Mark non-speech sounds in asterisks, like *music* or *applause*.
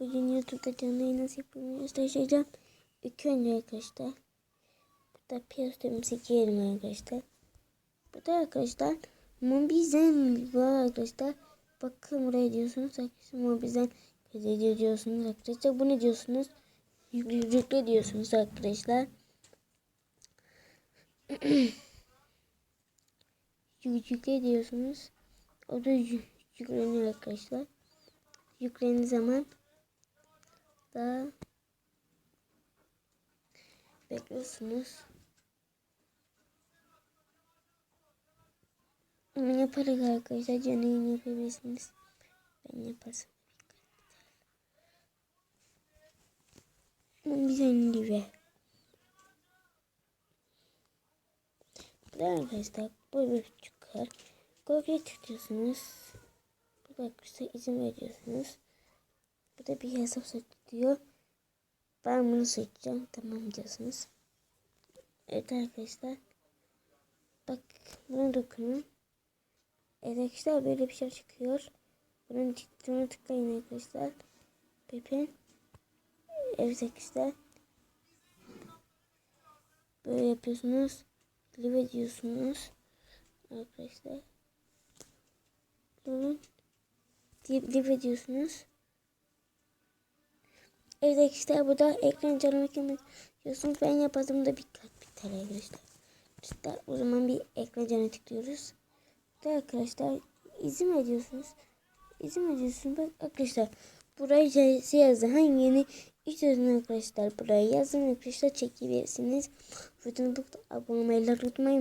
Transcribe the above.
Bugün YouTube'da canlı yayın nasıl yapıldığını göstereceğim. İlk önce arkadaşlar. Burada piyasemizi giyelim arkadaşlar. Burada arkadaşlar Mobizen var arkadaşlar. Bakın buraya diyorsunuz arkadaşlar Mobizen ediyor diyorsunuz arkadaşlar. Bu ne diyorsunuz? Yükle, yükle diyorsunuz arkadaşlar. *clears throat* Yük- yükle diyorsunuz. O da yü- yükleniyor arkadaşlar. Yüklendiği zaman daha bekliyorsunuz. Onu yaparak arkadaşlar canlı yayın yapabilirsiniz. Ben yaparsam. Ama güzel gibi. Burada arkadaşlar böyle çıkar. Kopya tıklıyorsunuz. Burada arkadaşlar izin veriyorsunuz. Burada bir hesap seçiyor. Ben bunu seçeceğim. Tamam diyorsunuz. Evet arkadaşlar. Bak buna dokunun. Evet arkadaşlar böyle bir şey çıkıyor. Bunun tıklığına tıklayın arkadaşlar. Pepin. Evet arkadaşlar. Böyle yapıyorsunuz. Live ediyorsunuz. Arkadaşlar. Bunun live ediyorsunuz. Evet arkadaşlar burada ekran canlı ekran diyorsunuz. Ben yapadım da bir biter arkadaşlar. İşte o zaman bir ekran canı tıklıyoruz. Burada arkadaşlar izin veriyorsunuz. İzin veriyorsunuz. Bak arkadaşlar buraya yazdı. Hangi yeni istiyorsunuz arkadaşlar buraya yazın arkadaşlar çekebilirsiniz. Videomu abone olmayı unutmayın.